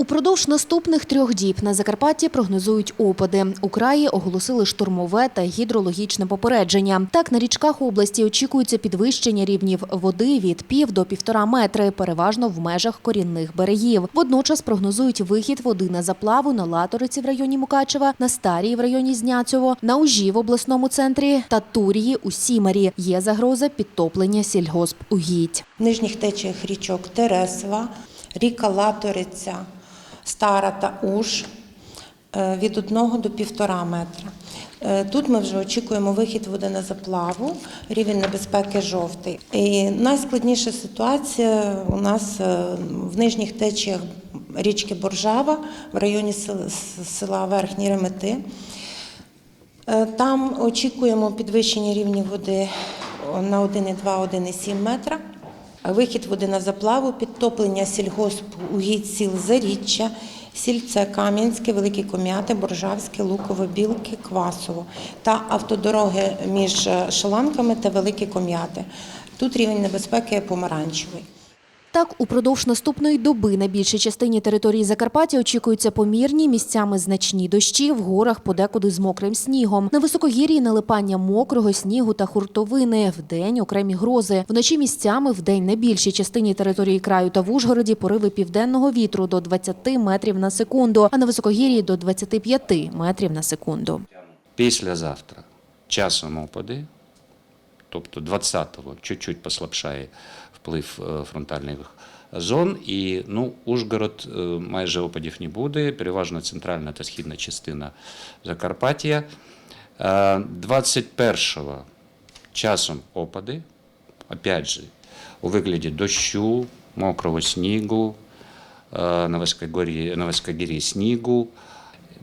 Упродовж наступних трьох діб на Закарпатті прогнозують опади. У краї оголосили штормове та гідрологічне попередження. Так, на річках області очікується підвищення рівнів води від пів до півтора метри, переважно в межах корінних берегів. Водночас прогнозують вихід води на заплаву на Латориці в районі Мукачева, на Старії в районі Зняцьово, на Ужі в обласному центрі та Турії у Сімарі. Є загроза підтоплення сільгоспугідь. В нижніх течіях річок Тересва, ріка Латориця, Стара та Уж е, від 1 до 1,5 метра. Е, Тут ми вже очікуємо вихід води на заплаву, рівень небезпеки жовтий. І найскладніша ситуація у нас е, в нижніх течіях річки Боржава в районі села Верхні Ремети. Там очікуємо підвищення рівня води на 1,2-1,7 метра. Вихід води на заплаву, підтоплення сільгоспугідь сіл Заріччя, Сільце, Кам'янське, Великі Ком'яти, Боржавське, Лукове, Білки, Квасово та автодороги між е, Шаланками та Великі Ком'яти. Тут рівень небезпеки помаранчевий. Так, упродовж наступної доби на більшій частині території Закарпаття очікуються помірні місцями значні дощі, в горах подекуди з мокрим снігом. На високогір'ї налипання мокрого снігу та хуртовини. Вдень окремі грози. Вночі місцями вдень на більшій частині території краю та в Ужгороді пориви південного вітру до 20 метрів на секунду, а на високогір'ї до 25 метрів на секунду. Післязавтра часом опади, тобто 20-го чуть-чуть послабшає вплив е, фронтальних зон, і ну, Ужгород е, майже опадів не буде, переважно центральна та східна частина Закарпаття. Е, 21-го часом опади, опять же, у вигляді дощу, мокрого снігу, е, на Високогір'ї снігу.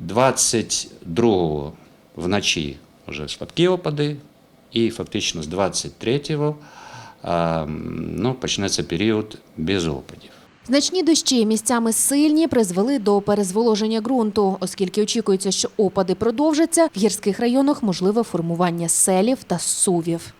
22-го вночі вже слабкі опади, і фактично з 23-го е, ну, почнеться період без опадів. Значні дощі місцями сильні призвели до перезволоження ґрунту, оскільки очікується, що опади продовжаться. В гірських районах можливе формування селів та сувів.